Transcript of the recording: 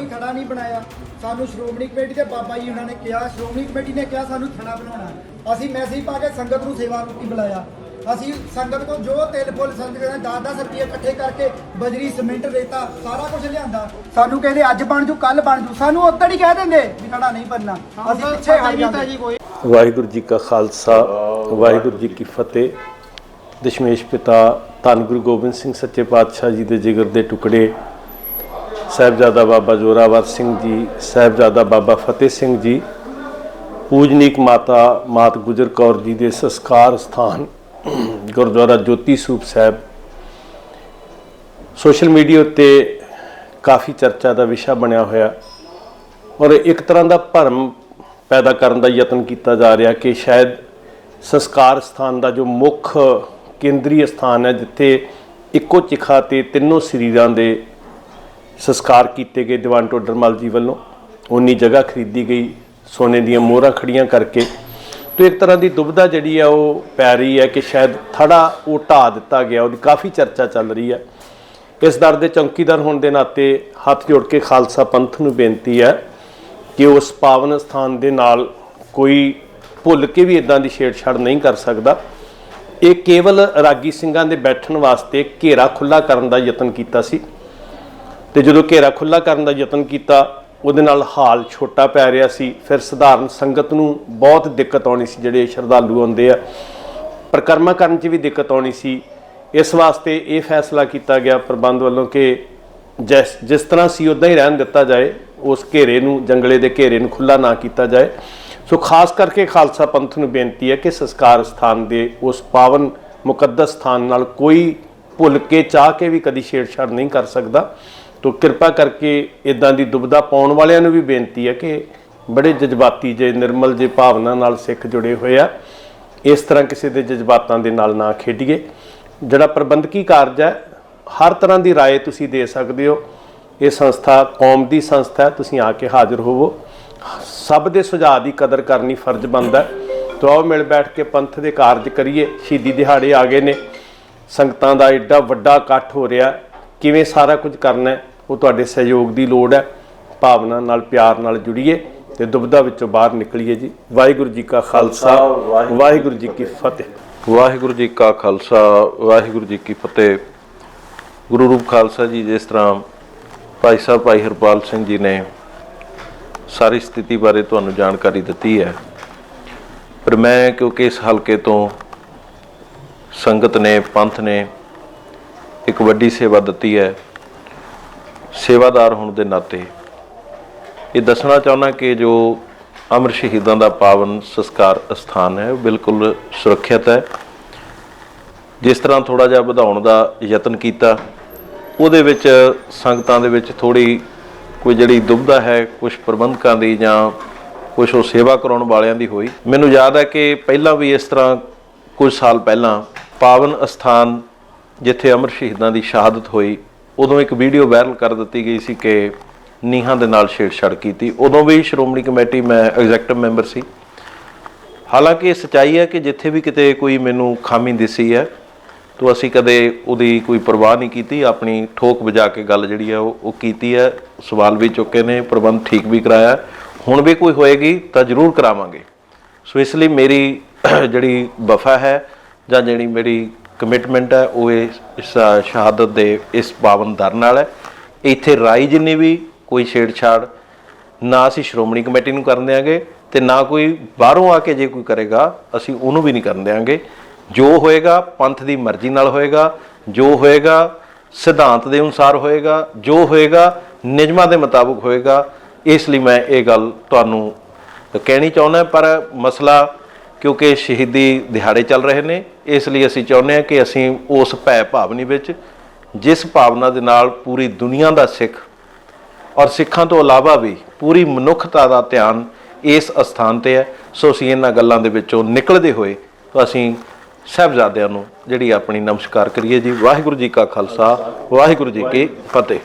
ਕੋਈ ਥੜਾ ਨਹੀਂ ਬਣਾਇਆ। ਸਾਨੂੰ ਸ਼੍ਰੋਮਣੀ ਕਮੇਟੀ ਦੇ ਬਾਬਾ ਜੀ ਉਹਨਾਂ ਨੇ ਕਿਹਾ ਸ਼੍ਰੋਮਣੀ ਕਮੇਟੀ ਨੇ ਕਿਹਾ ਸਾਨੂੰ ਥੜਾ ਬਣਾਉਣਾ। ਅਸੀਂ ਮੈਸੇਜ ਪਾ ਕੇ ਸੰਗਤ ਨੂੰ ਸੇਵਾ ਰੂਪੀ ਬੁਲਾਇਆ। ਅਸੀਂ ਸੰਗਤ ਕੋਲ ਜੋ ਤਿਲ ਫੁੱਲ ਸੰਗਤ ਨੇ 10-10 ਰੁਪਏ ਇਕੱਠੇ ਕਰਕੇ ਬਜਰੀ ਸੀਮੈਂਟ ਰੇਤਾ ਸਾਰਾ ਕੁਝ ਲਿਆਂਦਾ। ਸਾਨੂੰ ਕਹਿੰਦੇ ਅੱਜ ਬਣ ਜੂ ਕੱਲ ਬਣ ਜੂ। ਸਾਨੂੰ ਉਦੋਂ ਹੀ ਕਹਿ ਦਿੰਦੇ ਵੀ ਥੜਾ ਨਹੀਂ ਬਣਨਾ। ਅਸੀਂ ਪਿੱਛੇ ਹਟ ਜਾਂਦੇ। ਵਾਹਿਗੁਰੂ ਜੀ ਕਾ ਖਾਲਸਾ ਵਾਹਿਗੁਰੂ ਜੀ ਕੀ ਫਤਿਹ। ਦਸ਼ਮੇਸ਼ ਪਿਤਾ ਧੰਨ ਗੁਰੂ ਗੋਬਿੰਦ ਸਿੰਘ ਸੱਚੇ ਪਾਤਸ਼ਾਹ ਜੀ ਦੇ ਜਿਗਰ ਦੇ ਟੁਕੜੇ ਸਾਹਿਬਜ਼ਾਦਾ ਬਾਬਾ ਜੋਰਾਵਰ ਸਿੰਘ ਜੀ, ਸਾਹਿਬਜ਼ਾਦਾ ਬਾਬਾ ਫਤਿਹ ਸਿੰਘ ਜੀ, ਪੂਜਨੀਕ ਮਾਤਾ ਮਾਤ ਗੁਜਰ ਕੌਰ ਜੀ ਦੇ ਸੰਸਕਾਰ ਸਥਾਨ ਗੁਰਦੁਆਰਾ ਜੋਤੀ ਸੂਪ ਸਾਹਿਬ। ਸੋਸ਼ਲ ਮੀਡੀਆ ਉੱਤੇ ਕਾਫੀ ਚਰਚਾ ਦਾ ਵਿਸ਼ਾ ਬਣਿਆ ਹੋਇਆ ਔਰ ਇੱਕ ਤਰ੍ਹਾਂ ਦਾ ਭਰਮ ਪੈਦਾ ਕਰਨ ਦਾ ਯਤਨ ਕੀਤਾ ਜਾ ਰਿਹਾ ਕਿ ਸ਼ਾਇਦ ਸੰਸਕਾਰ ਸਥਾਨ ਦਾ ਜੋ ਮੁੱਖ ਕੇਂਦਰੀ ਸਥਾਨ ਹੈ, ਜਿੱਥੇ ਇੱਕੋ ਚਿਖਾ ਤੇ ਤਿੰਨੋਂ ਸਰੀਰਾਂ ਦੇ ਸੰਸਕਾਰ ਕੀਤੇ ਗਏ ਦੀਵਾਨ ਟੋਡਰਮਲ ਜੀ ਵੱਲੋਂ। ਉਨੀ ਜਗ੍ਹਾ ਖਰੀਦੀ ਗਈ, ਸੋਨੇ ਦੀਆਂ ਮੋਹਰਾਂ ਖੜੀਆਂ ਕਰਕੇ। ਤੇ ਇੱਕ ਤਰ੍ਹਾਂ ਦੀ ਦੁਬਿਧਾ ਜਿਹੜੀ ਆ ਉਹ ਪੈ ਰਹੀ ਹੈ ਕਿ ਸ਼ਾਇਦ ਥੜਾ ਉਹ ਢਾਹ ਦਿੱਤਾ ਗਿਆ, ਉਹਦੀ ਕਾਫੀ ਚਰਚਾ ਚੱਲ ਰਹੀ ਹੈ। ਇਸ ਦਰ ਦੇ ਚੌਕੀਦਾਰ ਹੋਣ ਦੇ ਨਾਤੇ ਹੱਥ ਜੋੜ ਕੇ ਖਾਲਸਾ ਪੰਥ ਨੂੰ ਬੇਨਤੀ ਹੈ ਕਿ ਉਸ ਪਾਵਨ ਸਥਾਨ ਦੇ ਨਾਲ ਕੋਈ ਭੁੱਲ ਕੇ ਵੀ ਇਦਾਂ ਦੀ ਛੇੜਛਾੜ ਨਹੀਂ ਕਰ ਸਕਦਾ। ਇਹ ਕੇਵਲ ਰਾਗੀ ਸਿੰਘਾਂ ਦੇ ਬੈਠਣ ਵਾਸਤੇ ਘੇਰਾ ਖੁੱਲਾ ਕਰਨ ਦਾ ਯਤਨ ਕੀਤਾ ਸੀ। ਤੇ ਜਦੋਂ ਘੇਰਾ ਖੁੱਲਾ ਕਰਨ ਦਾ ਯਤਨ ਕੀਤਾ, ਉਹਦੇ ਨਾਲ ਹਾਲ ਛੋਟਾ ਪੈ ਰਿਹਾ ਸੀ। ਫਿਰ ਸਧਾਰਨ ਸੰਗਤ ਨੂੰ ਬਹੁਤ ਦਿੱਕਤ ਆਉਣੀ ਸੀ, ਜਿਹੜੇ ਸ਼ਰਧਾਲੂ ਆਉਂਦੇ ਆ। ਪ੍ਰਕਰਮਾ ਕਰਨ 'ਚ ਵੀ ਦਿੱਕਤ ਆਉਣੀ ਸੀ। ਇਸ ਵਾਸਤੇ ਇਹ ਫੈਸਲਾ ਕੀਤਾ ਗਿਆ ਪ੍ਰਬੰਧ ਵੱਲੋਂ ਕਿ ਜਿਸ ਜਿਸ ਤਰ੍ਹਾਂ ਸੀ ਉਦਾਂ ਹੀ ਰਹਿਣ ਦਿੱਤਾ ਜਾਏ। ਉਸ ਘੇਰੇ ਨੂੰ, ਜੰਗਲੇ ਦੇ ਘੇਰੇ ਨੂੰ ਖੁੱਲਾ ਨਾ ਕੀਤਾ ਜਾਏ। ਸੋ ਖਾਸ ਕਰਕੇ ਖਾਲਸਾ ਪੰਥ ਨੂੰ ਬੇਨਤੀ ਹੈ ਕਿ ਸੰਸਕਾਰ ਸਥਾਨ ਦੇ ਉਸ ਪਾਵਨ ਮੁਕੱਦਸ ਸਥਾਨ ਨਾਲ ਕੋਈ ਭੁੱਲ ਕੇ ਚਾਹ ਕੇ ਵੀ ਕਦੀ ਛੇੜਛਾੜ ਨਹੀਂ ਕਰ ਸਕਦਾ। ਤੋ ਕਿਰਪਾ ਕਰਕੇ ਇਦਾਂ ਦੀ ਦੁਬਦਾ ਪਾਉਣ ਵਾਲਿਆਂ ਨੂੰ ਵੀ ਬੇਨਤੀ ਹੈ ਕਿ ਬੜੇ ਜਜ਼ਬਾਤੀ ਜੇ ਨਿਰਮਲ ਜੇ ਭਾਵਨਾ ਨਾਲ ਸਿੱਖ ਜੁੜੇ ਹੋਏ ਆ ਇਸ ਤਰ੍ਹਾਂ ਕਿਸੇ ਦੇ ਜਜ਼ਬਾਤਾਂ ਦੇ ਨਾਲ ਨਾ ਖੇਡੀਏ ਜਿਹੜਾ ਪ੍ਰਬੰਧਕੀ ਕਾਰਜ ਹੈ ਹਰ ਤਰ੍ਹਾਂ ਦੀ رائے ਤੁਸੀਂ ਦੇ ਸਕਦੇ ਹੋ ਇਹ ਸੰਸਥਾ ਕੌਮ ਦੀ ਸੰਸਥਾ ਹੈ ਤੁਸੀਂ ਆ ਕੇ ਹਾਜ਼ਰ ਹੋਵੋ ਸਭ ਦੇ ਸੁਝਾਅ ਦੀ ਕਦਰ ਕਰਨੀ ਫਰਜ਼ ਬਣਦਾ ਹੈ ਤੋ ਆਓ ਮਿਲ ਬੈਠ ਕੇ ਪੰਥ ਦੇ ਕਾਰਜ ਕਰੀਏ ਸ਼ਹੀਦੀ ਦਿਹਾੜੇ ਆ ਗਏ ਨੇ ਸੰਗਤਾਂ ਦਾ ਐਡਾ ਵੱਡਾ ਇਕੱਠ ਹੋ ਰਿਹਾ ਕਿਵੇਂ ਸਾਰਾ ਕੁਝ ਕਰਨਾ ਹੈ ਉਹ ਤੁਹਾਡੇ ਸਹਿਯੋਗ ਦੀ ਲੋੜ ਹੈ। ਭਾਵਨਾ ਨਾਲ, ਪਿਆਰ ਨਾਲ ਜੁੜੀਏ ਤੇ ਦੁਬਿਧਾ ਵਿੱਚੋਂ ਬਾਹਰ ਨਿਕਲੀਏ ਜੀ। ਵਾਹਿਗੁਰੂ ਜੀ ਕਾ ਖਾਲਸਾ, ਵਾਹਿਗੁਰੂ ਜੀ ਕੀ ਫਤਿਹ। ਵਾਹਿਗੁਰੂ ਜੀ ਕਾ ਖਾਲਸਾ, ਵਾਹਿਗੁਰੂ ਜੀ ਕੀ ਫਤਿਹ। ਗੁਰੂ ਰੂਪ ਖਾਲਸਾ ਜੀ, ਜਿਸ ਤਰ੍ਹਾਂ ਭਾਈ ਸਾਹਿਬ ਭਾਈ ਹਰਪਾਲ ਸਿੰਘ ਜੀ ਨੇ ਸਾਰੀ ਸਥਿਤੀ ਬਾਰੇ ਤੁਹਾਨੂੰ ਜਾਣਕਾਰੀ ਦਿੱਤੀ ਹੈ। ਪਰ ਮੈਂ ਕਿਉਂਕਿ ਇਸ ਹਲਕੇ ਤੋਂ ਸੰਗਤ ਨੇ, ਪੰਥ ਨੇ ਇੱਕ ਵੱਡੀ ਸੇਵਾ ਦਿੱਤੀ ਹੈ। ਸੇਵਾਦਾਰ ਹੋਣ ਦੇ ਨਾਤੇ ਇਹ ਦੱਸਣਾ ਚਾਹੁੰਦਾ ਕਿ ਜੋ ਅਮਰ ਸ਼ਹੀਦਾਂ ਦਾ ਪਾਵਨ ਸੰਸਕਾਰ ਸਥਾਨ ਹੈ, ਉਹ ਬਿਲਕੁਲ ਸੁਰੱਖਿਅਤ ਹੈ। ਜਿਸ ਤਰ੍ਹਾਂ ਥੋੜਾ ਜਿਹਾ ਵਧਾਉਣ ਦਾ ਯਤਨ ਕੀਤਾ, ਉਹਦੇ ਵਿੱਚ ਸੰਗਤਾਂ ਦੇ ਵਿੱਚ ਥੋੜੀ ਕੋਈ ਜਿਹੜੀ ਦੁਬਧਾ ਹੈ ਕੁਝ ਪ੍ਰਬੰਧਕਾਂ ਦੀ ਜਾਂ ਕੁਝ ਉਹ ਸੇਵਾ ਕਰਾਉਣ ਵਾਲਿਆਂ ਦੀ ਹੋਈ। ਮੈਨੂੰ ਯਾਦ ਹੈ ਕਿ ਪਹਿਲਾਂ ਵੀ ਇਸ ਤਰ੍ਹਾਂ ਕੁਝ ਸਾਲ ਪਹਿਲਾਂ ਪਾਵਨ ਅਸਥਾਨ ਜਿੱਥੇ ਅਮਰ ਸ਼ਹੀਦਾਂ ਦੀ ਸ਼ਹਾਦਤ ਹੋਈ ਉਦੋਂ ਇੱਕ ਵੀਡੀਓ ਵਾਇਰਲ ਕਰ ਦਿੱਤੀ ਗਈ ਸੀ ਕਿ ਨੀਹਾਂ ਦੇ ਨਾਲ ਛੇੜਛਾੜ ਕੀਤੀ। ਉਦੋਂ ਵੀ ਸ਼੍ਰੋਮਣੀ ਕਮੇਟੀ, ਮੈਂ ਐਗਜ਼ੈਕਟਿਵ ਮੈਂਬਰ ਸੀ। ਹਾਲਾਂਕਿ ਇਹ ਸਚਾਈ ਹੈ ਕਿ ਜਿੱਥੇ ਵੀ ਕਿਤੇ ਕੋਈ ਮੈਨੂੰ ਖਾਮੀ ਦਿਸੀ ਹੈ, ਤਾਂ ਅਸੀਂ ਕਦੇ ਉਹਦੀ ਕੋਈ ਪਰਵਾਹ ਨਹੀਂ ਕੀਤੀ। ਆਪਣੀ ਠੋਕ ਵਜਾ ਕੇ ਗੱਲ ਜਿਹੜੀ ਹੈ ਉਹ ਉਹ ਕੀਤੀ ਹੈ। ਸਵਾਲ ਵੀ ਚੁੱਕੇ ਨੇ, ਪ੍ਰਬੰਧ ਠੀਕ ਵੀ ਕਰਾਇਆ। ਹੁਣ ਵੀ ਕੋਈ ਹੋਏਗੀ ਤਾਂ ਜ਼ਰੂਰ ਕਰਾਵਾਂਗੇ। ਸੋ ਇਸ ਲਈ ਮੇਰੀ ਜਿਹੜੀ ਵਫਾ ਹੈ ਜਾਂ ਜਿਹੜੀ ਮੇਰੀ ਕਮਿਟਮੈਂਟ ਹੈ, ਉਹ ਇਸ ਸ਼ਹਾਦਤ ਦੇ ਇਸ ਪਾਵਨ ਦਰ ਨਾਲ ਹੈ। ਇੱਥੇ ਰਾਈ ਜਿੰਨੀ ਵੀ ਕੋਈ ਛੇੜਛਾੜ, ਨਾ ਅਸੀਂ ਸ਼੍ਰੋਮਣੀ ਕਮੇਟੀ ਨੂੰ ਕਰਨ ਦਿਆਂਗੇ ਤੇ ਨਾ ਕੋਈ ਬਾਹਰੋਂ ਆ ਕੇ ਜੇ ਕੋਈ ਕਰੇਗਾ, ਅਸੀਂ ਉਹਨੂੰ ਵੀ ਨਹੀਂ ਕਰਨ ਦਿਆਂਗੇ। ਜੋ ਹੋਏਗਾ, ਪੰਥ ਦੀ ਮਰਜ਼ੀ ਨਾਲ ਹੋਏਗਾ, ਜੋ ਹੋਏਗਾ, ਸਿਧਾਂਤ ਦੇ ਅਨੁਸਾਰ ਹੋਏਗਾ, ਜੋ ਹੋਏਗਾ, ਨਿਯਮਾਂ ਦੇ ਮੁਤਾਬਕ ਹੋਏਗਾ। ਇਸ ਲਈ ਮੈਂ ਇਹ ਗੱਲ ਤੁਹਾਨੂੰ ਕਹਿਣੀ ਚਾਹੁੰਦਾ, ਪਰ ਮਸਲਾ ਕਿਉਂਕਿ ਸ਼ਹੀਦੀ ਦਿਹਾੜੇ ਚੱਲ ਰਹੇ ਨੇ, ਇਸ ਲਈ ਅਸੀਂ ਚਾਹੁੰਦੇ ਹਾਂ ਕਿ ਅਸੀਂ ਉਸ ਭੈ ਭਾਵਨੀ ਵਿੱਚ, ਜਿਸ ਭਾਵਨਾ ਦੇ ਨਾਲ ਪੂਰੀ ਦੁਨੀਆ ਦਾ ਸਿੱਖ ਔਰ ਸਿੱਖਾਂ ਤੋਂ ਇਲਾਵਾ ਵੀ ਪੂਰੀ ਮਨੁੱਖਤਾ ਦਾ ਧਿਆਨ ਇਸ ਅਸਥਾਨ ਤੇ ਹੈ। ਸੋ ਅਸੀਂ ਇਹਨਾਂ ਗੱਲਾਂ ਦੇ ਵਿੱਚੋਂ ਨਿਕਲਦੇ ਹੋਏ ਤਾਂ ਅਸੀਂ ਸਹਿਬਜ਼ਾਦਿਆਂ ਨੂੰ ਜਿਹੜੀ ਆਪਣੀ ਨਮਸਕਾਰ ਕਰੀਏ ਜੀ। ਵਾਹਿਗੁਰੂ ਜੀ ਕਾ ਖਾਲਸਾ, ਵਾਹਿਗੁਰੂ ਜੀ ਕੀ ਫਤਿਹ।